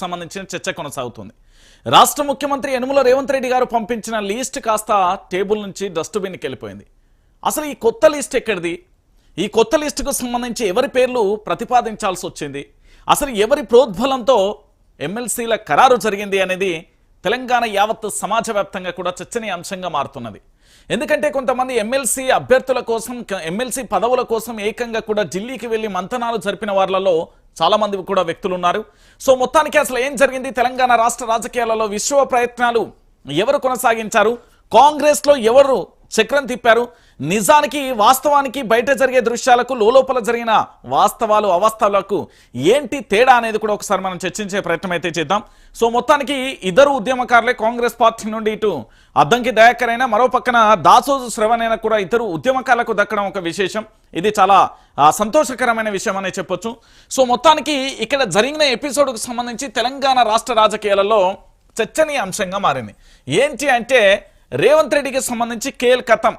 సంబంధించిన చర్చ కొనసాగుతుంది. రాష్ట్ర ముఖ్యమంత్రి యనుమల రేవంత్ రెడ్డి గారు పంపించిన లీస్ట్ కాస్త టేబుల్ నుంచి డస్ట్బిన్కి వెళ్ళిపోయింది. అసలు ఈ కొత్త లిస్ట్ ఎక్కడిది? ఈ కొత్త లిస్టుకు సంబంధించి ఎవరి పేర్లు ప్రతిపాదించాల్సి వచ్చింది? అసలు ఎవరి ప్రోద్బలంతో ఎమ్మెల్సీల ఖరారు జరిగింది అనేది తెలంగాణ యావత్ సమాజ వ్యాప్తంగా కూడా చర్చనీయాంశంగా మారుతున్నది. ఎందుకంటే కొంతమంది ఎమ్మెల్సీ అభ్యర్థుల కోసం ఎమ్మెల్సీ పదవుల కోసం ఏకంగా కూడా ఢిల్లీకి వెళ్ళి మంతనాలు జరిపిన వారిలో చాలామంది కూడా వ్యక్తులు ఉన్నారు. సో మొత్తానికి అసలు ఏం జరిగింది? తెలంగాణ రాష్ట్ర రాజకీయాలలో విశ్వ ప్రయత్నాలు ఎవరు కొనసాగించారు? కాంగ్రెస్లో ఎవరు చక్రం తిప్పారు. నిజానికి వాస్తవానికి బయట జరిగే దృశ్యాలకు లోపల జరిగిన వాస్తవాలు అవాస్తవాలకు ఏంటి తేడా అనేది కూడా ఒకసారి మనం చర్చించే ప్రయత్నం అయితే చేద్దాం. సో మొత్తానికి ఇద్దరు ఉద్యమకారులే కాంగ్రెస్ పార్టీ నుండి ఇటు అద్దంకి దయాకరైన మరో పక్కన దాసోజు శ్రవణ్ కూడా ఇద్దరు ఉద్యమకారులకు దక్కడం ఒక విశేషం. ఇది చాలా సంతోషకరమైన విషయం అనే చెప్పొచ్చు. సో మొత్తానికి ఇక్కడ జరిగిన ఎపిసోడ్కు సంబంధించి తెలంగాణ రాష్ట్ర రాజకీయాలలో చర్చనీయ అంశంగా మారింది. ఏంటి అంటే రేవంత్ రెడ్డికి సంబంధించి కేల్ కథం.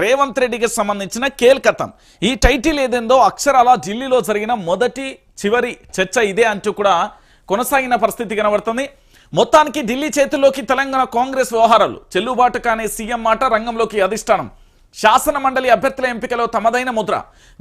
రేవంత్ రెడ్డికి సంబంధించిన కేల్ కథం. ఈ టైటిల్ ఏదేందో అక్షరాల ఢిల్లీలో జరిగిన మొదటి చివరి చర్చ ఇదే అంటూ కూడా కొనసాగిన పరిస్థితి కనబడుతుంది. మొత్తానికి ఢిల్లీ చేతుల్లోకి తెలంగాణ కాంగ్రెస్ వ్యవహారాలు. చెల్లుబాటు కానీ సీఎం మాట రంగంలోకి అధిష్టానం. శాసన మండలి అభ్యర్థుల ఎంపికలో తమదైన ముద్ర.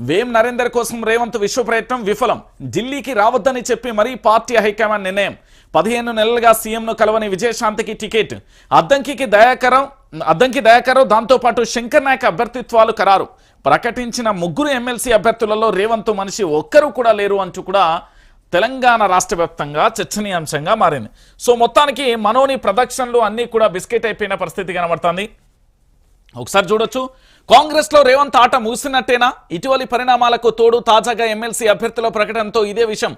వేం నరేందర్ కోసం రేవంత్ విశ్వ ప్రయత్నం విఫలం. ఢిల్లీకి రావద్దని చెప్పి మరీ పార్టీ హైకమాండ్ నిర్ణయం. పదిహేను నెలలుగా సీఎంను కలవని విజయశాంతికి టికెట్. అద్దంకి దయాకరం అద్దంకి దయాకరం దాంతోపాటు శంకర్ నాయక్ అభ్యర్థిత్వాలు ఖరారు. ప్రకటించిన ముగ్గురు ఎమ్మెల్సీ అభ్యర్థులలో రేవంత్ మనిషి ఒక్కరు కూడా లేరు అంటూ కూడా తెలంగాణ రాష్ట్ర వ్యాప్తంగా చర్చనీయాంశంగా మారింది. సో మొత్తానికి మనోని ప్రదక్షిణలు అన్నీ కూడా బిస్కెట్ అయిపోయిన పరిస్థితి కనబడుతుంది. ఒకసారి చూడొచ్చు. కాంగ్రెస్లో రేవంత్ ఆట ముగిసినట్టేనా? ఇటీవలి పరిణామాలకు తోడు తాజాగా ఎమ్మెల్సీ అభ్యర్థుల ప్రకటనతో ఇదే విషయం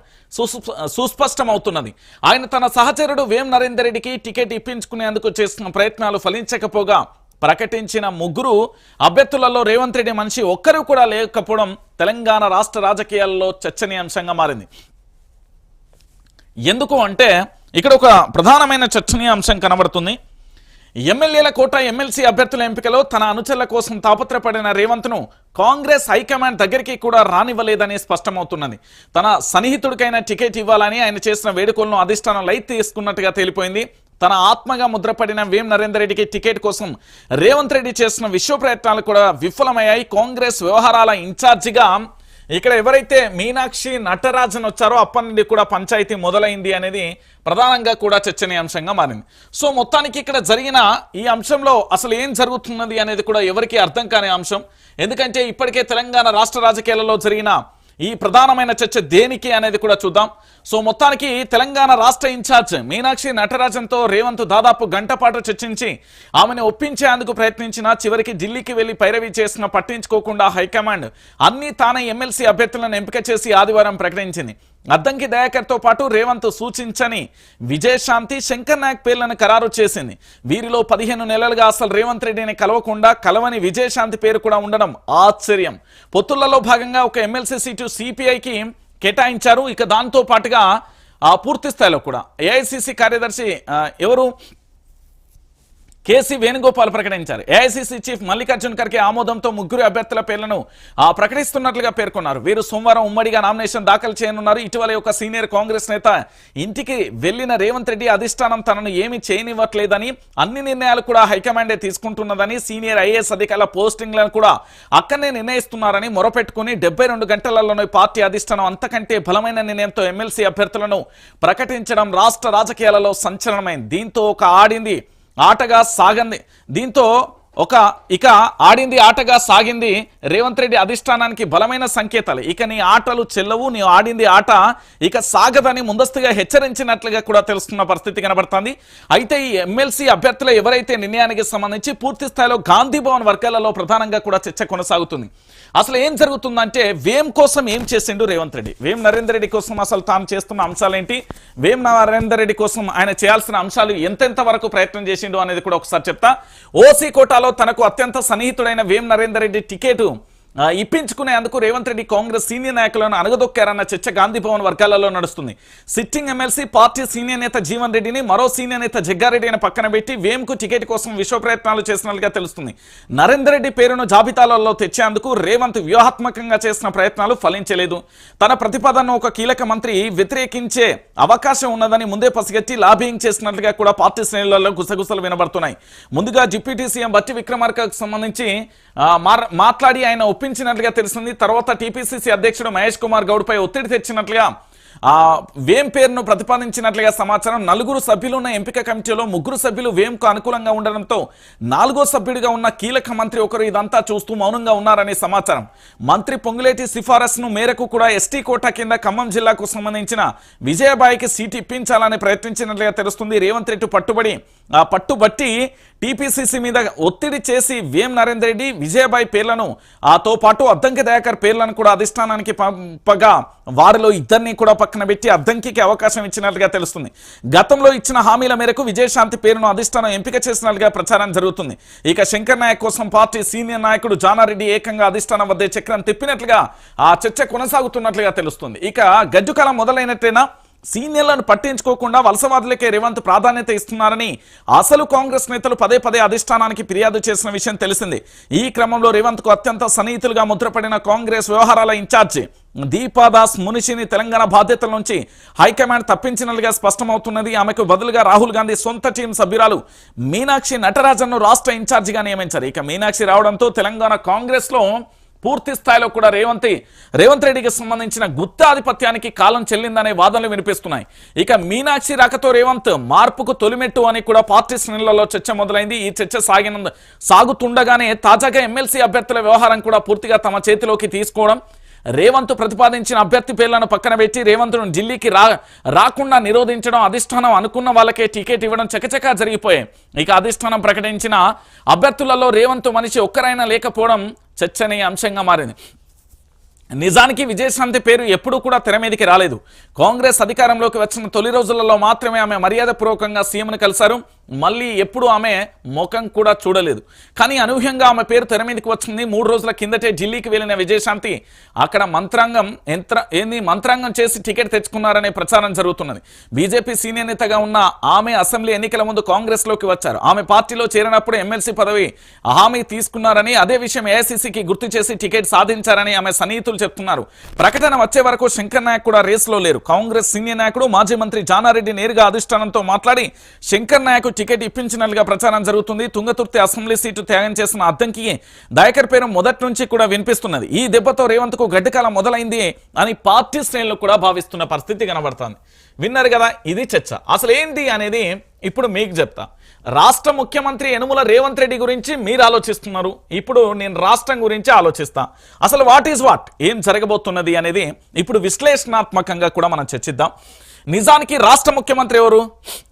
సుస్పష్టమవుతున్నది. ఆయన తన సహచరుడు వేం నరేందర్ రెడ్డికి టికెట్ ఇప్పించుకునేందుకు చేస్తున్న ప్రయత్నాలు ఫలించకపోగా ప్రకటించిన ముగ్గురు అభ్యర్థులలో రేవంత్ రెడ్డి మనిషి ఒక్కరూ కూడా లేకపోవడం తెలంగాణ రాష్ట్ర రాజకీయాల్లో చర్చనీయాంశంగా మారింది. ఎందుకు అంటే ఇక్కడ ఒక ప్రధానమైన చర్చనీయాంశం కనబడుతుంది. ఎమ్మెల్యేల కోట ఎమ్మెల్సీ అభ్యర్థుల ఎంపికలో తన అనుచరుల కోసం తాపత్రపడిన రేవంత్ను కాంగ్రెస్ హైకమాండ్ దగ్గరికి కూడా రానివ్వలేదని స్పష్టమవుతున్నది. తన సన్నిహితుడికైన టికెట్ ఇవ్వాలని ఆయన చేసిన వేడుకలను అధిష్టానం లైట్ తీసుకున్నట్టుగా తేలిపోయింది. తన ఆత్మగా ముద్రపడిన వేం నరేందర్ రెడ్డికి టికెట్ కోసం రేవంత్ రెడ్డి చేసిన విశ్వ ప్రయత్నాలు కూడా విఫలమయ్యాయి. కాంగ్రెస్ వ్యవహారాల ఇన్ఛార్జిగా ఇక్కడ ఎవరైతే మీనాక్షి నటరాజన్ వచ్చారో అప్పటి నుండి కూడా పంచాయతీ మొదలైంది అనేది ప్రధానంగా కూడా చర్చనీయాంశంగా మారింది. సో మొత్తానికి ఇక్కడ జరిగిన ఈ అంశంలో అసలు ఏం జరుగుతున్నది అనేది కూడా ఎవరికీ అర్థం కాని అంశం. ఎందుకంటే ఇప్పటికే తెలంగాణ రాష్ట్ర రాజకీయాలలో జరిగిన ఈ ప్రధానమైన చర్చ దేనికి అనేది కూడా చూద్దాం. సో మొత్తానికి తెలంగాణ రాష్ట్ర ఇన్ఛార్జ్ మీనాక్షి నటరాజన్తో రేవంత్ దాదాపు గంట పాటు చర్చించి ఆమెను ఒప్పించేందుకు ప్రయత్నించినా చివరికి ఢిల్లీకి వెళ్ళి పైరవీ చేసిన పట్టించుకోకుండా హైకమాండ్ అన్ని తానే ఎమ్మెల్సీ అభ్యర్థులను ఎంపిక చేసి ఆదివారం ప్రకటించింది. అద్దంకి దయాకర్తో పాటు రేవంత్ సూచించని విజయశాంతి శంకర్ నాయక్ పేర్లను ఖరారు చేసింది. వీరిలో పదిహేను నెలలుగా అసలు రేవంత్ రెడ్డిని కలవకుండా కలవని విజయశాంతి పేరు కూడా ఉండడం ఆశ్చర్యం. పొత్తులలో భాగంగా ఒక ఎమ్మెల్సీ సీటు సిపిఐకి కేటాయించారు. ఇక దాంతో పాటుగా ఆ పూర్తి స్థాయిలో కూడా ఏఐసిసి కార్యదర్శి ఎవరు? కేసీ వేణుగోపాల్ ప్రకటించారు. ఏఐసిసి చీఫ్ మల్లికార్జున్ ఖర్గే ఆమోదంతో ముగ్గురు అభ్యర్థుల పేర్లను ప్రకటిస్తున్నట్లుగా పేర్కొన్నారు. వీరు సోమవారం ఉమ్మడిగా నామినేషన్ దాఖలు చేయనున్నారు. ఇటీవల ఒక సీనియర్ కాంగ్రెస్ నేత ఇంటికి వెళ్ళిన రేవంత్ రెడ్డి అధిష్టానం తనను ఏమీ చేయనివ్వట్లేదని అన్ని నిర్ణయాలు కూడా హైకమాండే తీసుకుంటున్నదని సీనియర్ ఐఏఎస్ అధికారుల పోస్టింగ్లను కూడా అక్కడనే నిర్ణయిస్తున్నారని మొరపెట్టుకుని డెబ్బై రెండు గంటలలోనే పార్టీ అధిష్టానం అంతకంటే బలమైన నిర్ణయంతో ఎమ్మెల్సీ అభ్యర్థులను ప్రకటించడం రాష్ట్ర రాజకీయాలలో సంచలనమైంది. దీంతో ఒక ఆడింది ఆటగా సాగంది. దీంతో ఒక ఇక ఆడింది ఆటగా సాగింది రేవంత్ రెడ్డి అధిష్టానానికి బలమైన సంకేతాలు. ఇక నీ ఆటలు చెల్లవు నీ ఆడింది ఆట ఇక సాగదని ముందస్తుగా హెచ్చరించినట్లుగా కూడా తెలుస్తున్న పరిస్థితి కనబడుతుంది. అయితే ఈ ఎమ్మెల్సీ అభ్యర్థుల ఎవరైతే నిర్ణయానికి సంబంధించి పూర్తి స్థాయిలో గాంధీ భవన్ వర్గాలలో ప్రధానంగా కూడా చర్చ కొనసాగుతుంది. అసలు ఏం జరుగుతుందంటే వేం కోసం ఏం చేసిండు రేవంత్ రెడ్డి? వేం నరేందర్ రెడ్డి కోసం అసలు తాను చేస్తున్న అంశాలేంటి? వేం నరేందర్ రెడ్డి కోసం ఆయన చేయాల్సిన అంశాలు ఎంతెంత వరకు ప్రయత్నం చేసిండు అనేది కూడా ఒకసారి చెప్తా. ఓసీ కోటాలో తనకు అత్యంత సన్నిహితుడైన వేం నరేందర్ రెడ్డి టికెట్ ఇప్పించుకునేందుకు రేవంత్ రెడ్డి కాంగ్రెస్ సీనియర్ నాయకులను అణగదొక్కారన్న చర్చ గాంధీ భవన్ వర్గాలలో నడుస్తుంది. సిట్టింగ్ ఎమ్మెల్సీ పార్టీ సీనియర్ నేత జీవన్ రెడ్డిని మరో సీనియర్ నేత జగ్గారెడ్డిని పక్కన పెట్టి వేమ్కు టికెట్ కోసం విశ్వ ప్రయత్నాలు చేసినట్లుగా తెలుస్తుంది. నరేందర్ రెడ్డి పేరును జాబితాలలో తెచ్చేందుకు రేవంత్ వ్యూహాత్మకంగా చేసిన ప్రయత్నాలు ఫలించలేదు. తన ప్రతిపాదనను ఒక కీలక మంత్రి వ్యతిరేకించే అవకాశం ఉన్నదని ముందే పసిగట్టి లాబింగ్ చేసినట్లుగా కూడా పార్టీ శ్రేణులలో గుసగుసలు వినబడుతున్నాయి. ముందుగా డిప్యూటీ సీఎం బట్టి విక్రమార్కకు సంబంధించి మాట్లాడి ఆయన ఒప్పించినట్లుగా తెలిసింది తర్వాత టీపీసీసీ అధ్యక్షుడు మహేష్ కుమార్ గౌడ్ పై ఒత్తిడి తెచ్చినట్లుగా ఆ వేం పేరును ప్రతిపాదించినట్లుగా సమాచారం నలుగురు సభ్యులు ఉన్న ఎంపిక కమిటీలో ముగ్గురు సభ్యులు వేంకు అనుకూలంగా ఉండడంతో నాలుగో సభ్యుడిగా ఉన్న కీలక మంత్రి ఒకరు ఇదంతా చూస్తూ మౌనంగా ఉన్నారనే సమాచారం. మంత్రి పొంగులేటి సిఫారసును మేరకు కూడా ఎస్టీ కోటా కింద ఖమ్మం జిల్లాకు సంబంధించిన విజయబాయికి సీటు ఇప్పించాలని ప్రయత్నించినట్లుగా తెలుస్తుంది. రేవంత్ రెడ్డి పట్టుబడి ఆ పట్టుబట్టి టీపీసీసీ మీద ఒత్తిడి చేసి వేం నరేందర్ రెడ్డి విజయబాయి పేర్లను ఆతో పాటు అద్దంకి దయాకర్ పేర్లను కూడా అధిష్టానానికి పంపగా వారిలో ఇద్దరిని కూడా పక్కన పెట్టి అద్దంకికి అవకాశం ఇచ్చినట్లుగా తెలుస్తుంది. గతంలో ఇచ్చిన హామీల మేరకు విజయశాంతి పేరును అధిష్టానం ఎంపిక చేసినట్లుగా ప్రచారం జరుగుతుంది. ఇక శంకర్ నాయక్ కోసం పార్టీ సీనియర్ నాయకుడు జానారెడ్డి ఏకంగా అధిష్టానం వద్ద చక్రం తిప్పినట్లుగా ఆ చర్చ కొనసాగుతున్నట్లుగా తెలుస్తుంది. ఇక గడ్డుకాలం మొదలైనట్టేనా? సీనియర్లను పట్టించుకోకుండా వలసవాదులకే రేవంత్ ప్రాధాన్యత ఇస్తున్నారని అసలు కాంగ్రెస్ నేతలు పదే పదే అధిష్టానానికి ఫిర్యాదు చేసిన విషయం తెలిసింది. ఈ క్రమంలో రేవంత్కు అత్యంత సన్నిహితులుగా ముద్రపడిన కాంగ్రెస్ వ్యవహారాల ఇన్ఛార్జి దీపాదాస్ మునిషిని తెలంగాణ బాధ్యతల నుంచి హైకమాండ్ తప్పించినట్లుగా స్పష్టమవుతున్నది. ఆమెకు బదులుగా రాహుల్ గాంధీ సొంత టీం సభ్యురాలు మీనాక్షి నటరాజన్ను రాష్ట్ర ఇన్ఛార్జిగా నియమించారు. ఇక మీనాక్షి రావడంతో తెలంగాణ కాంగ్రెస్లో పూర్తి స్థాయిలో కూడా రేవంత్ రేవంత్ రెడ్డికి సంబంధించిన గుత్తాధిపత్యానికి కాలం చెల్లిందనే వాదనలు వినిపిస్తున్నాయి. ఇక మీనాక్షి రాకతో రేవంత్ మార్పుకు తొలిమెట్టు అని కూడా పార్టీ శ్రేణులలో చర్చ మొదలైంది. ఈ చర్చ సాగిన సాగుతుండగానే తాజాగా ఎమ్మెల్సీ అభ్యర్థుల వ్యవహారం కూడా పూర్తిగా తమ చేతిలోకి తీసుకోవడం రేవంత్ ప్రతిపాదించిన అభ్యర్థి పేర్లను పక్కన పెట్టి రేవంత్ను ఢిల్లీకి రా రాకుండా నిరోధించడం అధిష్టానం అనుకున్న వాళ్ళకే టికెట్ ఇవ్వడం చకచకా జరిగిపోయాయి ఇక అధిష్టానం ప్రకటించిన అభ్యర్థులలో రేవంత్ మనిషి ఒక్కరైనా లేకపోవడం చర్చనీయ అంశంగా మారింది. నిజానికి విజయశాంతి పేరు ఎప్పుడూ కూడా తెర మీదకి రాలేదు. కాంగ్రెస్ అధికారంలోకి వచ్చిన తొలి రోజులలో మాత్రమే ఆమె మర్యాదపూర్వకంగా సీఎంను కలిశారు. మళ్ళీ ఎప్పుడు ఆమె ముఖం కూడా చూడలేదు. కానీ అనూహ్యంగా ఆమె పేరు తెర మీదకి వచ్చింది. మూడు రోజుల కిందటే ఢిల్లీకి వెళ్ళిన విజయశాంతి అక్కడ మంత్రాంగం యంత్ర ఏంది? మంత్రాంగం చేసి టికెట్ తెచ్చుకున్నారనే ప్రచారం జరుగుతున్నది. బీజేపీ సీనియర్ నేతగా ఉన్న ఆమె అసెంబ్లీ ఎన్నికల ముందు కాంగ్రెస్లోకి వచ్చారు. ఆమె పార్టీలో చేరినప్పుడు ఎమ్మెల్సీ పదవి హామీ తీసుకున్నారని అదే విషయం ఏఐసీసీకి గుర్తు చేసి టికెట్ సాధించారని ఆమె సన్నిహితులు చెప్తున్నారు. ప్రకటన వచ్చే వరకు శంకర్ నాయక్ కూడా రేసులో లేరు. కాంగ్రెస్ సీనియర్ నాయకుడు మాజీ మంత్రి జానారెడ్డి నేరుగా అధిష్టానంతో మాట్లాడి శంకర్ నాయక్ టికెట్ ఇప్పించినట్లుగా ప్రచారం జరుగుతుంది. తుంగతుర్తి అసెంబ్లీ సీటు త్యాగం చేసిన అద్దంకి దయాకర్ పేరు మొదటి నుంచి కూడా వినిపిస్తున్నది. ఈ దెబ్బతో రేవంత్కు గడ్డకాలం మొదలైంది అని పార్టీ శ్రేణులు కూడా భావిస్తున్న పరిస్థితి కనబడుతుంది. విన్నారు కదా ఇది చర్చ. అసలు ఏంటి అనేది ఇప్పుడు మీకు చెప్తా. రాష్ట్ర ముఖ్యమంత్రి యనుమల రేవంత్ రెడ్డి గురించి మీరు ఆలోచిస్తున్నారు. ఇప్పుడు నేను రాష్ట్రం గురించి ఆలోచిస్తా. అసలు వాట్ ఈజ్ వాట్ ఏం జరగబోతున్నది అనేది ఇప్పుడు విశ్లేషణాత్మకంగా కూడా మనం చర్చిద్దాం. నిజానికి రాష్ట్ర ముఖ్యమంత్రి ఎవరు?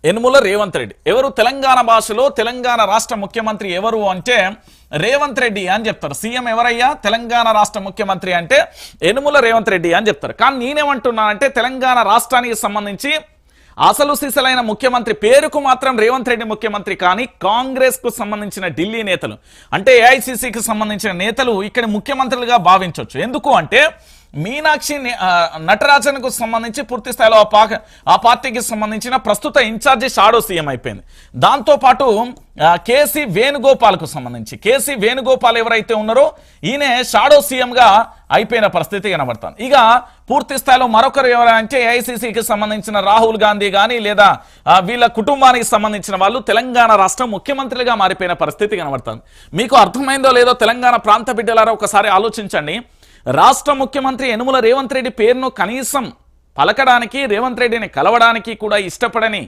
యనుమల రేవంత్ రెడ్డి. ఎవరు తెలంగాణ భాషలో తెలంగాణ రాష్ట్ర ముఖ్యమంత్రి ఎవరు అంటే రేవంత్ రెడ్డి అని చెప్తారు. సీఎం ఎవరయ్యా? తెలంగాణ రాష్ట్ర ముఖ్యమంత్రి అంటే యనుమల రేవంత్ రెడ్డి అని చెప్తారు. కానీ నేనేమంటున్నా అంటే తెలంగాణ రాష్ట్రానికి సంబంధించి అసలు సిసలైన ముఖ్యమంత్రి పేరుకు మాత్రం రేవంత్ రెడ్డి ముఖ్యమంత్రి కానీ కాంగ్రెస్కు సంబంధించిన ఢిల్లీ నేతలు అంటే ఏఐసిసికి సంబంధించిన నేతలు ఇక్కడ ముఖ్యమంత్రులుగా భావించవచ్చు ఎందుకు అంటే మీనాక్షి నటరాజన్కు సంబంధించి పూర్తి స్థాయిలో ఆ పాక ఆ పార్టీకి సంబంధించిన ప్రస్తుత ఇన్ఛార్జి షాడో సీఎం అయిపోయింది. దాంతోపాటు కేసీ వేణుగోపాల్కు సంబంధించి కేసీ వేణుగోపాల్ ఎవరైతే ఉన్నారో ఈయన షాడో సీఎంగా అయిపోయిన పరిస్థితి కనబడుతుంది. ఇక పూర్తి స్థాయిలో మరొకరు ఎవరంటే ఏఐసిసికి సంబంధించిన రాహుల్ గాంధీ కానీ లేదా వీళ్ళ కుటుంబానికి సంబంధించిన వాళ్ళు తెలంగాణ రాష్ట్రం ముఖ్యమంత్రిగా మారిపోయిన పరిస్థితి కనబడుతుంది. మీకు అర్థమైందో లేదో తెలంగాణ ప్రాంత బిడ్డలారా ఒకసారి ఆలోచించండి. రాష్ట్ర ముఖ్యమంత్రి యనుమల రేవంత్ రెడ్డి పేరును కనీసం పలకడానికి రేవంత్ రెడ్డిని కలవడానికి కూడా ఇష్టపడని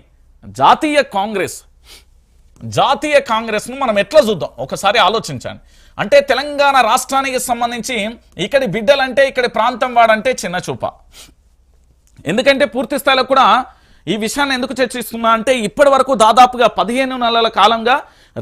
జాతీయ కాంగ్రెస్. జాతీయ కాంగ్రెస్ను మనం ఎట్లా చూద్దాం? ఒకసారి ఆలోచించండి. అంటే తెలంగాణ రాష్ట్రానికి సంబంధించి ఇక్కడి బిడ్డలంటే ఇక్కడి ప్రాంతం వాడంటే చిన్న చూప. ఎందుకంటే పూర్తి స్థాయిలో కూడా ఈ విషయాన్ని ఎందుకు చర్చిస్తున్నా అంటే ఇప్పటి వరకు దాదాపుగా పదిహేను నెలల కాలంగా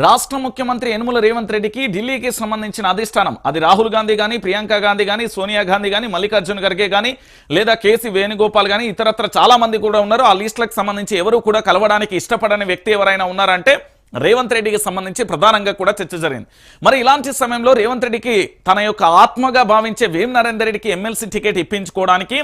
రాష్ట్ర ముఖ్యమంత్రి యనుమల రేవంత్ రెడ్డికి ఢిల్లీకి సంబంధించిన అధిష్టానం. అది రాహుల్ గాంధీ కానీ ప్రియాంక గాంధీ కానీ సోనియా గాంధీ కానీ మల్లికార్జున్ ఖర్గే కానీ లేదా కేసీ వేణుగోపాల్ కానీ ఇతరత్ర చాలా మంది కూడా ఉన్నారు. ఆ లిస్టులకు సంబంధించి ఎవరు కూడా కలవడానికి ఇష్టపడని వ్యక్తి ఎవరైనా ఉన్నారంటే రేవంత్ రెడ్డికి సంబంధించి ప్రధానంగా కూడా చర్చ జరిగింది. మరి ఇలాంటి సమయంలో రేవంత్ రెడ్డికి తన యొక్క ఆత్మగా భావించే వేం నరేందర్ రెడ్డికి ఎమ్మెల్సీ టికెట్ ఇప్పించుకోవడానికి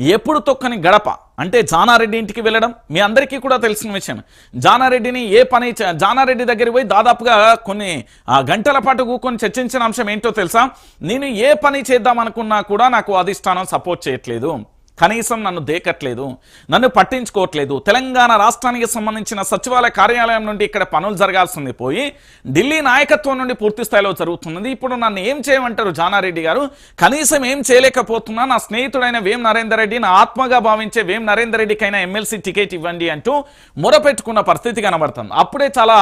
ఎప్పుడు తొక్కని గడప? అంటే జానారెడ్డి ఇంటికి వెళ్ళడం? మీ అందరికీ కూడా తెలిసిన విషయం. జానారెడ్డిని ఏ పని చే- జానారెడ్డి దగ్గరికి పోయి దాదాపుగా కొన్ని గంటల పాటు కూకొని చర్చించిన అంశం ఏంటో తెలుసా? నేను ఏ పని చేద్దాం అనుకున్నా కూడా నాకు అధిష్టానం సపోర్ట్ చేయట్లేదు. కనీసం నన్ను దేకట్లేదు నన్ను పట్టించుకోవట్లేదు. తెలంగాణ రాష్ట్రానికి సంబంధించిన సచివాలయ కార్యాలయం నుండి ఇక్కడ పనులు జరగాల్సింది పోయి ఢిల్లీ నాయకత్వం నుండి పూర్తి స్థాయిలో జరుగుతున్నది. ఇప్పుడు నన్ను ఏం చేయమంటారు జానారెడ్డి గారు? కనీసం ఏం చేయలేకపోతున్నా నా స్నేహితుడైన వేం నరేందర్ రెడ్డి నా ఆత్మగా భావించే వేం నరేందర్ రెడ్డికైనా ఎమ్మెల్సీ టికెట్ ఇవ్వండి అంటూ మొరపెట్టుకున్న పరిస్థితి కనబడుతుంది. అప్పుడే చాలా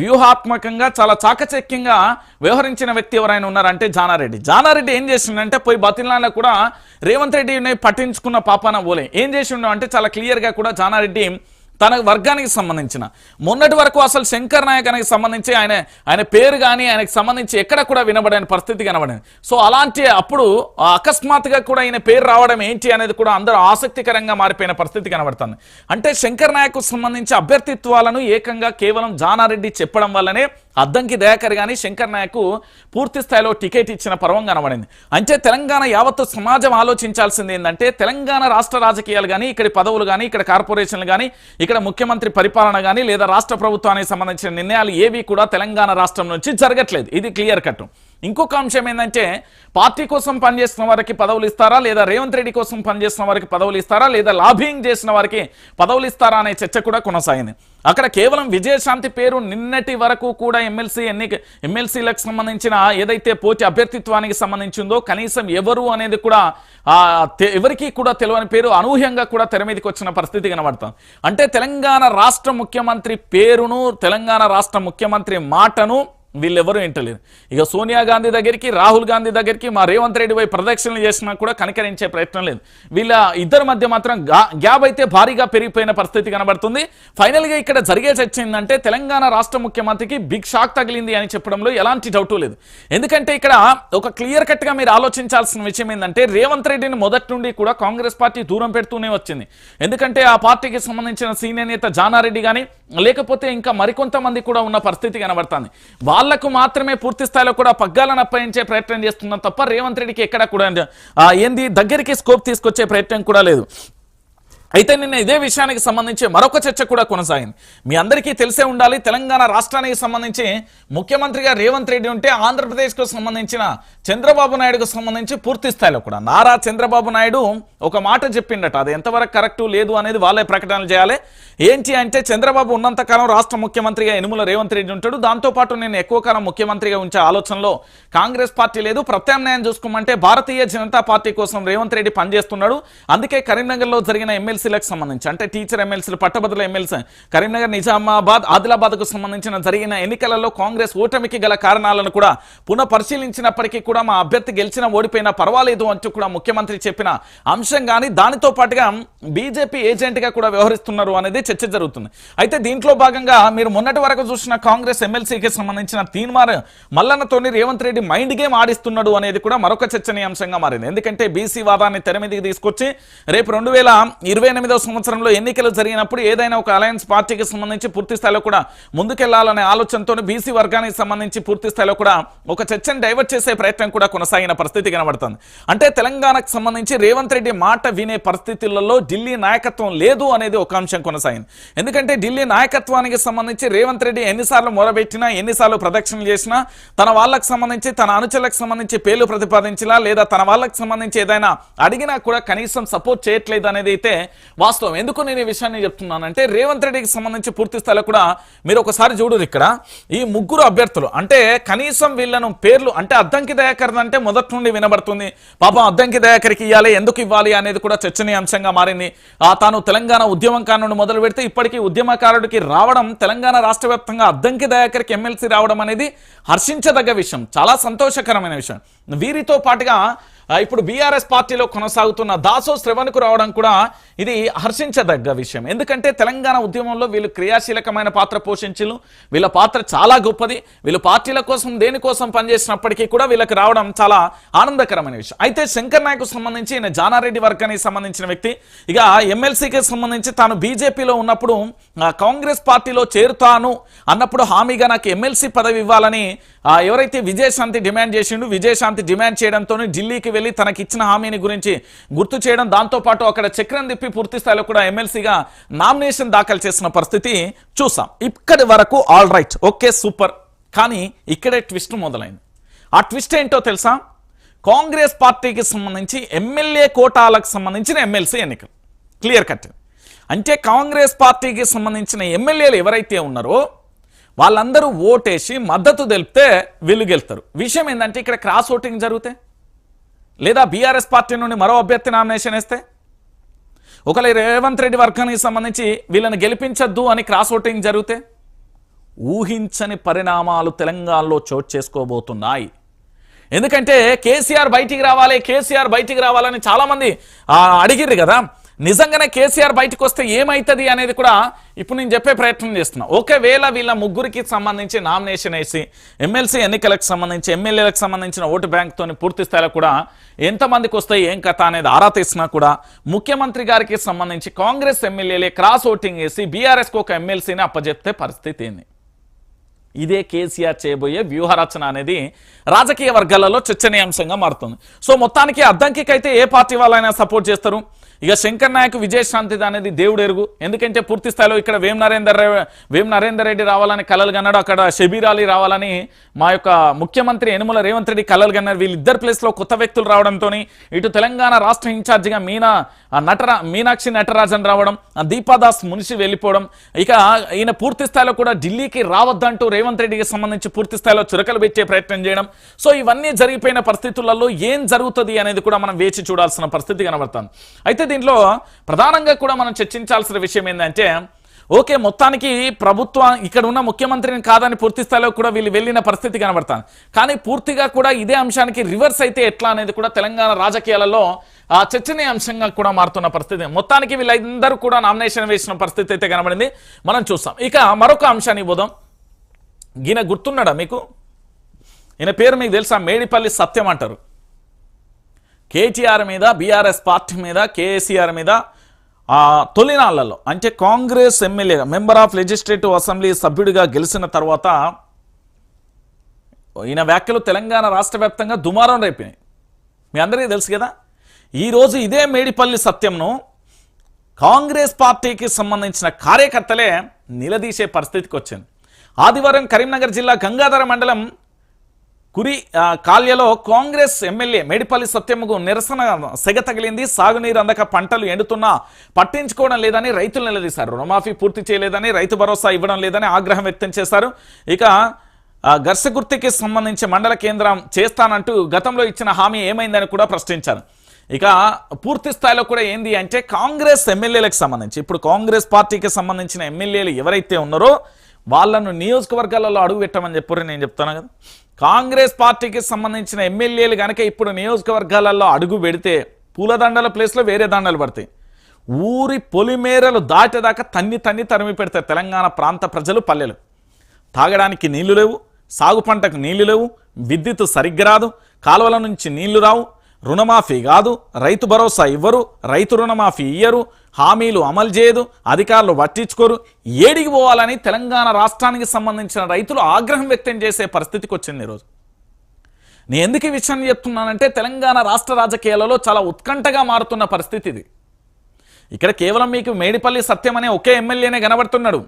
వ్యూహాత్మకంగా చాలా చాకచక్యంగా వ్యవహరించిన వ్యక్తి ఎవరైనా ఉన్నారంటే జానారెడ్డి. జానారెడ్డి ఏం చేసిందంటే పోయి బతిలాలో కూడా రేవంత్ రెడ్డిని పట్టించుకున్న పాపాన ఓలే. ఏం చేసి ఉండవు అంటే చాలా క్లియర్గా కూడా జానారెడ్డి తన వర్గానికి సంబంధించిన. మొన్నటి వరకు అసలు శంకర్ నాయకానికి సంబంధించి ఆయన ఆయన పేరు కానీ ఆయనకు సంబంధించి ఎక్కడ కూడా వినబడని పరిస్థితి కనబడింది. సో అలాంటి అప్పుడు అకస్మాత్తుగా కూడా ఈయన పేరు రావడం ఏంటి అనేది కూడా అందరూ ఆసక్తికరంగా మారిపోయిన పరిస్థితి కనబడుతుంది. అంటే శంకర్ నాయక్ సంబంధించి అభ్యర్థిత్వాలను ఏకంగా కేవలం జానారెడ్డి చెప్పడం వల్లనే అద్దంకి దయాకర్ కానీ శంకర్ నాయకు పూర్తి స్థాయిలో టికెట్ ఇచ్చిన పర్వం కనబడింది. అంటే తెలంగాణ యావత్తు సమాజం ఆలోచించాల్సింది ఏంటంటే తెలంగాణ రాష్ట్ర రాజకీయాలు కానీ ఇక్కడ పదవులు కానీ ఇక్కడ కార్పొరేషన్లు కానీ ఇక్కడ ముఖ్యమంత్రి పరిపాలన కానీ లేదా రాష్ట్ర ప్రభుత్వానికి సంబంధించిన నిర్ణయాలు ఏవి కూడా తెలంగాణ రాష్ట్రం నుంచి జరగట్లేదు. ఇది క్లియర్ కట్. ఇంకొక అంశం ఏంటంటే పార్టీ కోసం పనిచేస్తున్న వారికి పదవులు ఇస్తారా? లేదా రేవంత్ రెడ్డి కోసం పనిచేస్తున్న వారికి పదవులు ఇస్తారా? లేదా లాబింగ్ చేసిన వారికి పదవులు ఇస్తారా? అనే చర్చ కూడా కొనసాగింది. అక్కడ కేవలం విజయశాంతి పేరు నిన్నటి వరకు కూడా ఎమ్మెల్సీ ఎన్నిక ఎమ్మెల్సీలకు సంబంధించిన ఏదైతే పోటీ అభ్యర్థిత్వానికి సంబంధించిందో కనీసం ఎవరు అనేది కూడా ఎవరికి కూడా తెలియని పేరు అనూహ్యంగా కూడా తెర మీదకి వచ్చిన పరిస్థితి కనబడతాం అంటే తెలంగాణ రాష్ట్ర ముఖ్యమంత్రి పేరును తెలంగాణ రాష్ట్ర ముఖ్యమంత్రి మాటను వీళ్ళెవరూ వింటలేరు ఇక సోనియా గాంధీ దగ్గరికి రాహుల్ గాంధీ దగ్గరికి మా రేవంత్ రెడ్డి పోయి ప్రదక్షిణలు చేసినా కూడా కనికరించే ప్రయత్నం లేదు. వీళ్ళ ఇద్దరి మధ్య మాత్రం గ్యాప్ అయితే భారీగా పెరిగిపోయిన పరిస్థితి కనబడుతుంది. ఫైనల్గా ఇక్కడ జరిగే చర్చ ఏంటంటే తెలంగాణ రాష్ట్ర ముఖ్యమంత్రికి బిగ్ షాక్ తగిలింది అని చెప్పడంలో ఎలాంటి డౌటు లేదు. ఎందుకంటే ఇక్కడ ఒక క్లియర్ కట్గా మీరు ఆలోచించాల్సిన విషయం ఏంటంటే రేవంత్ రెడ్డిని మొదటి నుండి కూడా కాంగ్రెస్ పార్టీ దూరం పెడుతూనే వచ్చింది. ఎందుకంటే ఆ పార్టీకి సంబంధించిన సీనియర్ నేత జానారెడ్డి కానీ లేకపోతే ఇంకా మరికొంతమంది కూడా ఉన్న పరిస్థితి కనబడుతుంది. వాళ్ళకు మాత్రమే పూర్తి స్థాయిలో కూడా పగ్గాలను అప్పగించే ప్రయత్నం చేస్తున్నాం తప్ప రేవంత్ రెడ్డికి ఎక్కడ కూడా ఏంది? దగ్గరికి స్కోప్ తీసుకొచ్చే ప్రయత్నం కూడా లేదు. అయితే నిన్న ఇదే విషయానికి సంబంధించి మరొక చర్చ కూడా కొనసాగింది. మీ అందరికీ తెలిసే ఉండాలి తెలంగాణ రాష్ట్రానికి సంబంధించి ముఖ్యమంత్రిగా రేవంత్ రెడ్డి ఉంటే ఆంధ్రప్రదేశ్కు సంబంధించిన చంద్రబాబు నాయుడుకు సంబంధించి పూర్తి స్థాయిలో కూడా. నారా చంద్రబాబు నాయుడు ఒక మాట చెప్పిండట అది ఎంతవరకు కరెక్టు లేదు అనేది వాళ్ళే ప్రకటనలు చేయాలి. ఏంటి అంటే చంద్రబాబు ఉన్నంతకాలం రాష్ట్ర ముఖ్యమంత్రిగా ఎనుముల రేవంత్ రెడ్డి ఉంటాడు. దాంతోపాటు నేను ఎక్కువ కాలం ముఖ్యమంత్రిగా ఉంచే ఆలోచనలో కాంగ్రెస్ పార్టీ లేదు. ప్రత్యామ్నాయం చూసుకోమంటే భారతీయ జనతా పార్టీ కోసం రేవంత్ రెడ్డి పనిచేస్తున్నాడు. అందుకే కరీంనగర్లో జరిగిన ఎమ్మెల్యే ఎమ్మెల్సీలకు సంబంధించి అంటే టీచర్ ఎమ్మెల్సీలు పట్టభద్రుల ఎమ్మెల్సీ కరీంనగర్ నిజామాబాద్ ఆదిలాబాద్కు సంబంధించిన జరిగిన ఎన్నికలలో కాంగ్రెస్ ఓటమికి గల కారణాలను కూడా పునః పరిశీలించినప్పటికీ కూడా మా అభ్యర్థి గెలిచినా ఓడిపోయినా పర్వాలేదు అంటూ కూడా ముఖ్యమంత్రి చెప్పిన అంశం కానీ దానితో పాటుగా బీజేపీ ఏజెంట్గా కూడా వ్యవహరిస్తున్నారు అనేది చర్చ జరుగుతుంది. అయితే దీంట్లో భాగంగా మీరు మొన్నటి వరకు చూసిన కాంగ్రెస్ ఎమ్మెల్సీకి సంబంధించిన తీన్మార్ మల్లన్నతోని రేవంత్ రెడ్డి మైండ్ గేమ్ ఆడిస్తున్నాడు అనేది కూడా మరొక చర్చనీయాంశంగా మారింది. ఎందుకంటే బీసీ వాదాన్ని తెర మీదకి తీసుకొచ్చి రేపు రెండు వేల ఇరవై ఎనిమిదవ సంవత్సరంలో ఎన్నికలు జరిగినప్పుడు ఏదైనా ఒక అలయన్స్ పార్టీకి సంబంధించి పూర్తి స్థాయిలో కూడా ముందుకెళ్ళాలనే ఆలోచనతో బీసీ వర్గానికి సంబంధించి పూర్తి స్థాయిలో కూడా ఒక చర్చను డైవర్ట్ చేసే ప్రయత్నం కూడా కొనసాగిన పరిస్థితి కనబడుతుంది. అంటే తెలంగాణకు సంబంధించి రేవంత్ రెడ్డి మాట వినే పరిస్థితులలో ఢిల్లీ నాయకత్వం లేదు అనేది ఒక అంశం కొనసాగింది. ఎందుకంటే ఢిల్లీ నాయకత్వానికి సంబంధించి రేవంత్ రెడ్డి ఎన్నిసార్లు మొరబెట్టినా ఎన్నిసార్లు ప్రదక్షిణలు చేసినా తన వాళ్ళకు సంబంధించి తన అనుచరులకు సంబంధించి పేర్లు ప్రతిపాదించినా లేదా తన వాళ్ళకు సంబంధించి ఏదైనా అడిగినా కూడా కనీసం సపోర్ట్ చేయట్లేదు అనేది అయితే వాస్తవం. ఎందుకు నేను ఈ విషయాన్ని చెప్తున్నానంటే రేవంత్ రెడ్డికి సంబంధించి పూర్తి స్థాయిలో కూడా మీరు ఒకసారి చూడరు ఇక్కడ. ఈ ముగ్గురు అభ్యర్థులు అంటే కనీసం వీళ్ళను పేర్లు అంటే అద్దంకి దయాకర్ అంటే మొదటి నుండి వినబడుతుంది. పాపం అద్దంకి దయాకర్కి ఇవ్వాలి ఎందుకు ఇవ్వాలి అనేది కూడా చర్చనీయాంశంగా మారింది. ఆ తాను తెలంగాణ ఉద్యమకారుడు నుండి మొదలు పెడితే ఇప్పటికీ ఉద్యమకారుడికి రావడం తెలంగాణ రాష్ట్ర వ్యాప్తంగా అద్దంకి దయాకర్కి ఎమ్మెల్సీ రావడం అనేది హర్షించదగ్గ విషయం చాలా సంతోషకరమైన విషయం. వీరితో పాటుగా ఇప్పుడు బీఆర్ఎస్ పార్టీలో కొనసాగుతున్న దాసో శ్రవణ్కు రావడం కూడా ఇది హర్షించదగ్గ విషయం. ఎందుకంటే తెలంగాణ ఉద్యమంలో వీళ్ళు క్రియాశీలకమైన పాత్ర పోషించారు వీళ్ళ పాత్ర చాలా గొప్పది. వీళ్ళు పార్టీల కోసం దేనికోసం పనిచేసినప్పటికీ కూడా వీళ్ళకి రావడం చాలా ఆనందకరమైన విషయం. అయితే శంకర్ నాయకు సంబంధించి ఈయన జానారెడ్డి వర్గానికి సంబంధించిన వ్యక్తి. ఇక ఎమ్మెల్సీకి సంబంధించి తాను బీజేపీలో ఉన్నప్పుడు కాంగ్రెస్ పార్టీలో చేరుతాను అన్నప్పుడు హామీగా నాకు ఎమ్మెల్సీ పదవి ఇవ్వాలని ఎవరైతే విజయశాంతి డిమాండ్ చేసిండు విజయశాంతి డిమాండ్ చేయడంతో ఢిల్లీకి వెళ్ళి తనకి ఇచ్చిన హామీని గురించి గుర్తు చేయడం దాంతోపాటు అక్కడ చక్రం తిప్పి పూర్తి స్థాయిలో కూడా ఎమ్మెల్సీగా నామినేషన్ దాఖలు చేసిన పరిస్థితి చూసాం. ఇక్కడి వరకు ఆల్ రైట్ ఓకే సూపర్. కానీ ఇక్కడే ట్విస్ట్ మొదలైంది. ఆ ట్విస్ట్ ఏంటో తెలుసా? కాంగ్రెస్ పార్టీకి సంబంధించి ఎమ్మెల్యే కోటాలకు సంబంధించిన ఎమ్మెల్సీ ఎన్నికలు. క్లియర్ కట్ అంటే కాంగ్రెస్ పార్టీకి సంబంధించిన ఎమ్మెల్యేలు ఎవరైతే ఉన్నారో వాళ్ళందరూ ఓటేసి మద్దతు తెలిపితే వీళ్ళు విషయం ఏంటంటే ఇక్కడ క్రాస్ ఓటింగ్ జరిగితే లేదా బీఆర్ఎస్ పార్టీ నుండి మరో అభ్యర్థి నామినేషన్ వేస్తే? ఒకవేళ రేవంత్ రెడ్డి వర్గానికి సంబంధించి వీళ్ళని గెలిపించద్దు అని క్రాస్ ఓటింగ్ జరిగితే? ఊహించని పరిణామాలు తెలంగాణలో చోటు చేసుకోబోతున్నాయి. ఎందుకంటే కేసీఆర్ బయటికి రావాలి కేసీఆర్ బయటికి రావాలని చాలామంది అడిగిర్రు కదా. నిజంగానే కేసీఆర్ బయటకు వస్తే ఏమైతుంది అనేది కూడా ఇప్పుడు నేను చెప్పే ప్రయత్నం చేస్తున్నా. ఒకవేళ వీళ్ళ ముగ్గురికి సంబంధించి నామినేషన్ వేసి ఎమ్మెల్సీ ఎన్నికలకు సంబంధించి ఎమ్మెల్యేలకు సంబంధించిన ఓటు బ్యాంక్తో పూర్తి స్థాయిలో కూడా ఎంతమందికి వస్తాయి ఏం కథ అనేది ఆరా తీసినా కూడా ముఖ్యమంత్రి గారికి సంబంధించి కాంగ్రెస్ ఎమ్మెల్యేలే క్రాస్ ఓటింగ్ వేసి బీఆర్ఎస్కి ఒక ఎమ్మెల్సీని అప్పజెప్తే పరిస్థితి ఏంది? ఇదే కేసీఆర్ చేయబోయే వ్యూహరచన అనేది రాజకీయ వర్గాలలో చర్చనీయాంశంగా మారుతుంది. సో మొత్తానికి అద్దంకికైతే ఏ పార్టీ వాళ్ళైనా సపోర్ట్ చేస్తారు? ఇక శంకర్ నాయక్ విజయశాంతి అనేది దేవుడు ఎరుగు. ఎందుకంటే పూర్తి స్థాయిలో ఇక్కడ వేం నరేందర్ రె- వేం నరేందర్ రెడ్డి రావాలని కలలు కన్నాడు అక్కడ షబీర్ అలీ రావాలని మా యొక్క ముఖ్యమంత్రి యనుమల రేవంత్ రెడ్డి కలలు కన్నారు వీళ్ళిద్దరు ప్లేస్లో కొత్త వ్యక్తులు రావడంతో ఇటు తెలంగాణ రాష్ట్ర ఇన్ఛార్జిగా మీనా నటరా మీనాక్షి నటరాజన్ రావడం దీపాదాస్ మునిషి వెళ్ళిపోవడం. ఇక ఈయన పూర్తి స్థాయిలో కూడా ఢిల్లీకి రావద్దంటూ రేవంత్ రెడ్డికి సంబంధించి పూర్తి స్థాయిలో చురకలు పెట్టే ప్రయత్నం చేయడం. సో ఇవన్నీ జరిగిపోయిన పరిస్థితులలో ఏం జరుగుతుంది అనేది కూడా మనం వేచి చూడాల్సిన పరిస్థితి కనబడుతుంది. అయితే దీంట్లో ప్రధానంగా కూడా మనం చర్చించాల్సిన విషయం ఏంటంటే ఓకే మొత్తానికి ప్రభుత్వం ఇక్కడ ఉన్న ముఖ్యమంత్రిని కాదని పూర్తి స్థాయిలో కూడా వీళ్ళు వెళ్ళిన పరిస్థితి కనబడతాను కానీ పూర్తిగా కూడా ఇదే అంశానికి రివర్స్ అయితే ఎట్లా అనేది కూడా తెలంగాణ రాజకీయాలలో ఆ చర్చనీయాంశంగా కూడా మారుతున్న పరిస్థితి. మొత్తానికి వీళ్ళందరూ కూడా నామినేషన్ వేసిన పరిస్థితి అయితే కనబడింది. మనం చూస్తాం. ఇక మరొక అంశాన్ని పోదాం ఈయన గుర్తున్నాడా మీకు? ఈయన పేరు మీకు తెలుసా? మేడిపల్లి సత్యం అంటారు. కేటీఆర్ మీద బీఆర్ఎస్ పార్టీ మీద కేసీఆర్ మీద తొలినాళ్ళలో అంటే కాంగ్రెస్ ఎమ్మెల్యేగా మెంబర్ ఆఫ్ లెజిస్లేటివ్ అసెంబ్లీ సభ్యుడిగా గెలిచిన తర్వాత ఈయన వ్యాఖ్యలు తెలంగాణ రాష్ట్ర వ్యాప్తంగా దుమారం రేపినాయి. మీ అందరికీ తెలుసు కదా? ఈరోజు ఇదే మేడిపల్లి సత్యంను కాంగ్రెస్ పార్టీకి సంబంధించిన కార్యకర్తలే నిలదీసే పరిస్థితికి వచ్చింది ఆదివారం కరీంనగర్ జిల్లా గంగాధర మండలం కురి కాల్యలో కాంగ్రెస్ ఎమ్మెల్యే మేడిపల్లి సత్యమ్మకు నిరసన సెగ తగిలింది సాగునీరు అందక పంటలు ఎండుతున్నా పట్టించుకోవడం లేదని రైతులు నిలదీశారు. రుణమాఫీ పూర్తి చేయలేదని రైతు భరోసా ఇవ్వడం లేదని ఆగ్రహం వ్యక్తం చేశారు. ఇక ఘర్షగుర్తికి సంబంధించి మండల కేంద్రం చేస్తానంటూ గతంలో ఇచ్చిన హామీ ఏమైందని కూడా ప్రశ్నించారు. ఇక పూర్తి స్థాయిలో కూడా ఏంది అంటే కాంగ్రెస్ ఎమ్మెల్యేలకు సంబంధించి ఇప్పుడు కాంగ్రెస్ పార్టీకి సంబంధించిన ఎమ్మెల్యేలు ఎవరైతే ఉన్నారో వాళ్ళను నియోజకవర్గాలలో అడుగు పెట్టమని చెప్పారు నేను చెప్తాను కదా. కాంగ్రెస్ పార్టీకి సంబంధించిన ఎమ్మెల్యేలు కనుక ఇప్పుడు నియోజకవర్గాలలో అడుగు పెడితే పూలదండల ప్లేస్లో వేరే దండలు పడతాయి. ఊరి పొలిమేరలు దాటేదాకా తన్ని తన్ని తరిమి పెడతారు తెలంగాణ ప్రాంత ప్రజలు పల్లెలు. తాగడానికి నీళ్ళు లేవు సాగు పంటకు నీళ్ళు లేవు విద్యుత్ సరిగ్గా రాదు కాలువల నుంచి నీళ్ళు రావు రుణమాఫీ కాదు రైతు భరోసా ఇవ్వరు రైతు రుణమాఫీ ఇయ్యరు హామీలు అమలు చేయదు అధికారులు పట్టించుకోరు ఏడికి పోవాలని తెలంగాణ రాష్ట్రానికి సంబంధించిన రైతులు ఆగ్రహం వ్యక్తం చేసే పరిస్థితికి వచ్చింది ఈరోజు. నేను ఎందుకు ఈ విషయాన్ని చెప్తున్నానంటే తెలంగాణ రాష్ట్ర రాజకీయాలలో చాలా ఉత్కంఠగా మారుతున్న పరిస్థితి ఇది. ఇక్కడ కేవలం మీకు మేడిపల్లి సత్యం అనే ఒకే ఎమ్మెల్యేనే కనబడుతున్నాడు.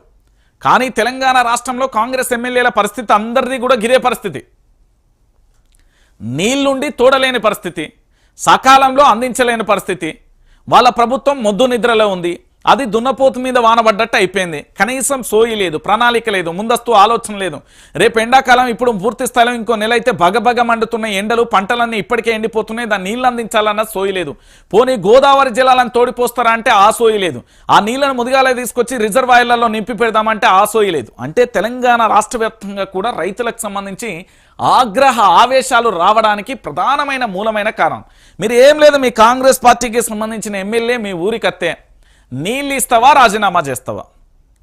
కానీ తెలంగాణ రాష్ట్రంలో కాంగ్రెస్ ఎమ్మెల్యేల పరిస్థితి అందరిది కూడా గిరే పరిస్థితి. నీళ్ళుండి తోడలేని పరిస్థితి. సకాలంలో అందించలేని పరిస్థితి. వాళ్ళ ప్రభుత్వం మొద్దు నిద్రలో ఉంది. అది దున్నపోతు మీద వానబడ్డట్టు అయిపోయింది. కనీసం సోయి లేదు ప్రణాళిక లేదు ముందస్తు ఆలోచన లేదు. రేపు ఎండాకాలం ఇప్పుడు పూర్తి స్థాయిలో ఇంకో నెల అయితే బగబగ మండుతున్న ఎండలు పంటలన్నీ ఇప్పటికే ఎండిపోతున్నాయి. దాన్ని నీళ్ళు అందించాలన్న సోయి లేదు. పోనీ గోదావరి జలాలను తోడిపోస్తారా అంటే ఆ సోయి లేదు. ఆ నీళ్ళను ముదిగాలే తీసుకొచ్చి రిజర్వాయర్లలో నింపి పెడదామంటే ఆ సోయి లేదు. అంటే తెలంగాణ రాష్ట్ర వ్యాప్తంగా కూడా రైతులకు సంబంధించి ఆగ్రహ ఆవేశాలు రావడానికి ప్రధానమైన మూలమైన కారణం. మీరు ఏం లేదు మీ కాంగ్రెస్ పార్టీకి సంబంధించిన ఎమ్మెల్యే మీ ఊరికత్తే నీళ్ళు ఇస్తావా రాజీనామా చేస్తావా?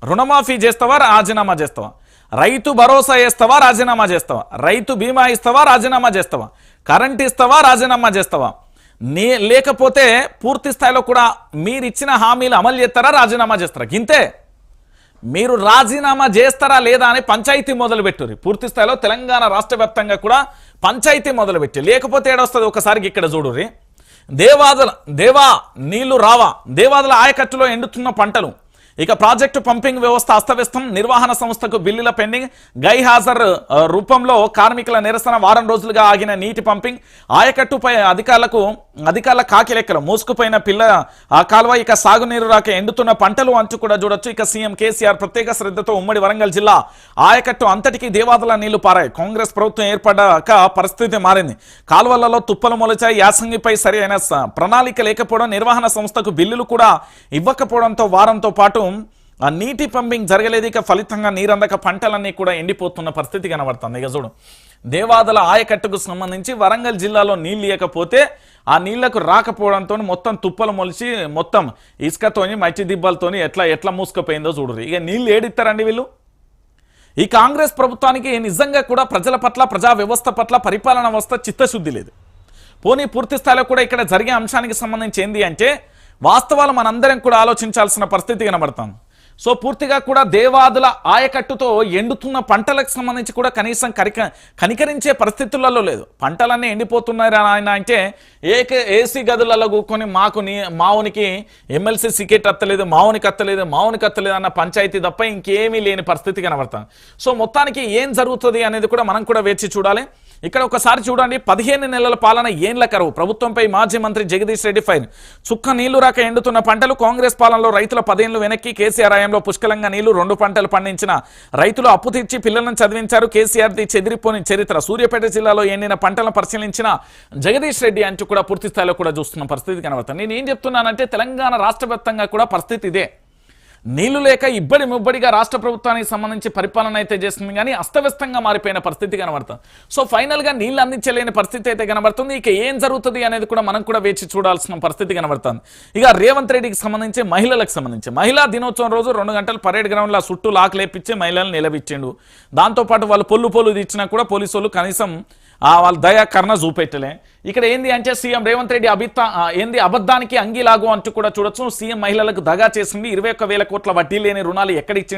రుణమాఫీ చేస్తావా రాజీనామా చేస్తావా? రైతు భరోసా వేస్తావా రాజీనామా చేస్తావా? రైతు బీమా ఇస్తావా రాజీనామా చేస్తావా? కరెంట్ ఇస్తావా రాజీనామా చేస్తావా? నీ లేకపోతే పూర్తి స్థాయిలో కూడా మీరు ఇచ్చిన హామీలు అమలు చేస్తారా రాజీనామా చేస్తారా? గింతే. మీరు రాజీనామా చేస్తారా లేదా అని పంచాయతీ మొదలుపెట్టుర్రి. పూర్తి స్థాయిలో తెలంగాణ రాష్ట్ర వ్యాప్తంగా కూడా పంచాయతీ మొదలుపెట్టి లేకపోతే ఏడొస్తుంది ఒకసారికి ఇక్కడ చూడుర్రి. దేవాదుల దేవా నీళ్ళు రావా. దేవాదుల ఆయకట్టులో ఎండుతున్న పంటలు. ఇక ప్రాజెక్టు పంపింగ్ వ్యవస్థ అస్తవ్యస్తం. నిర్వహణ సంస్థకు బిల్లుల పెండింగ్. గైహాజర్ రూపంలో కార్మికుల నిరసన వారం రోజులుగా ఆగిన నీటి పంపింగ్. ఆయకట్టుపై అధికారులకు అధికారుల కాకిలెక్కలు మూసుకుపోయిన పిల్ల కాలువ ఇక సాగునీరు రాక ఎండుతున్న పంటలు అంచు కూడా చూడొచ్చు. ఇక సీఎం కేసీఆర్ ప్రత్యేక శ్రద్ధతో ఉమ్మడి వరంగల్ జిల్లా ఆయకట్టు అంతటికీ దేవాదల నీళ్ళు పారాయి. కాంగ్రెస్ ప్రభుత్వం ఏర్పడ్డాక పరిస్థితి మారింది. కాలువలలో తుప్పలు మొలచాయి. యాసంగిపై సరి అయిన స- ప్రణాళిక లేకపోవడం నిర్వహణ సంస్థకు బిల్లులు కూడా ఇవ్వకపోవడంతో వారంతో పాటు ఆ నీటి పంపింగ్ జరగలేదు ఇక ఫలితంగా నీరందక పంటలన్నీ కూడా ఎండిపోతున్న పరిస్థితి కనబడుతుంది. ఇక చూడు దేవాదల ఆయకట్టుకు సంబంధించి వరంగల్ జిల్లాలో నీళ్ళు ఇవ్వకపోతే ఆ నీళ్ళకు రాకపోవడంతో మొత్తం తుప్పలు మొలిచి మొత్తం ఇసుకతోని మట్టి దిబ్బలతోని ఎట్లా ఎట్లా మూసుకుపోయిందో చూడరు ఇక నీళ్ళు ఏడిస్తారండి వీళ్ళు? ఈ కాంగ్రెస్ ప్రభుత్వానికి నిజంగా కూడా ప్రజల పట్ల ప్రజా వ్యవస్థ పట్ల పరిపాలన వ్యవస్థ చిత్తశుద్ధి లేదు. పోనీ పూర్తి స్థాయిలో కూడా ఇక్కడ జరిగే అంశానికి సంబంధించి ఏంది అంటే వాస్తవాలు మనందరం కూడా ఆలోచించాల్సిన పరిస్థితి కనబడతాం. సో పూర్తిగా కూడా దేవాదుల ఆయకట్టుతో ఎండుతున్న పంటలకు సంబంధించి కూడా కనీసం కరిక కనికరించే పరిస్థితులలో లేదు. పంటలన్నీ ఎండిపోతున్నాయి రా ఆయన అంటే ఏక ఏసీ గదులలో కూకొని మాకు నీ మావునికి ఎమ్మెల్సీ సికెట్ అత్తలేదు మావునికి అత్తలేదు మావునికి అత్తలేదు అన్న పంచాయతీ తప్ప ఇంకేమీ లేని పరిస్థితి కనబడతాం. సో మొత్తానికి ఏం జరుగుతుంది అనేది కూడా మనం కూడా వేచి చూడాలి. ఇక్కడ ఒకసారి చూడండి పదిహేను నెలల పాలన ఏండ్ల కరువు. ప్రభుత్వంపై మాజీ మంత్రి జగదీష్ రెడ్డి ఫైన్. చుక్క నీళ్ళు రాక ఎండుతున్న పంటలు కాంగ్రెస్ పాలనలో రైతుల పదేళ్ళు వెనక్కి కేసీఆర్ హయాంలో పుష్కలంగా నీళ్ళు రెండు పంటలు పండించిన రైతులు అప్పు తీర్చి పిల్లలను చదివించారు. కేసీఆర్ ది చెదిరిపోని చరిత్ర. సూర్యాపేట జిల్లాలో ఎండిన పంటలను పరిశీలించిన జగదీష్ రెడ్డి అంటూ కూడా పూర్తి స్థాయిలో కూడా చూస్తున్న పరిస్థితి కనబడుతుంది. నేను ఏం చెప్తున్నానంటే తెలంగాణ రాష్ట్ర కూడా పరిస్థితి ఇదే. నీళ్ళు లేక ఇబ్బడి ముబ్బడిగా రాష్ట్ర ప్రభుత్వానికి సంబంధించి పరిపాలన అయితే చేస్తుంది కానీ అస్తవ్యస్తంగా మారిపోయిన పరిస్థితి కనబడుతుంది. సో ఫైనల్గా నీళ్ళు అందించలేని పరిస్థితి అయితే కనబడుతుంది. ఇక ఏం జరుగుతుంది అనేది కూడా మనం కూడా వేచి చూడాల్సిన పరిస్థితి కనబడుతుంది. ఇక రేవంత్ రెడ్డికి సంబంధించి మహిళలకు సంబంధించి. మహిళా దినోత్సవం రోజు రెండు గంటలు పరేడ్ గ్రౌండ్లో చుట్టూ లాక్ లేపించి మహిళలను నిలబిచ్చిండు దాంతోపాటు వాళ్ళు పొల్లు పొల్లు ఇచ్చినా కూడా పోలీసు కనీసం వాళ్ళ దయా కర్ణ చూపెట్టలే. ఇక్కడ ఏంది అంటే సీఎం రేవంత్ రెడ్డి అభిత్త ఏంది అబద్ధానికి అంగీలాగు అంటూ కూడా చూడొచ్చు. సీఎం మహిళలకు దగా చేసింది ఇరవై వేల కోట్ల వడ్డీ లేని రుణాలు ఎక్కడ ఇచ్చిండు?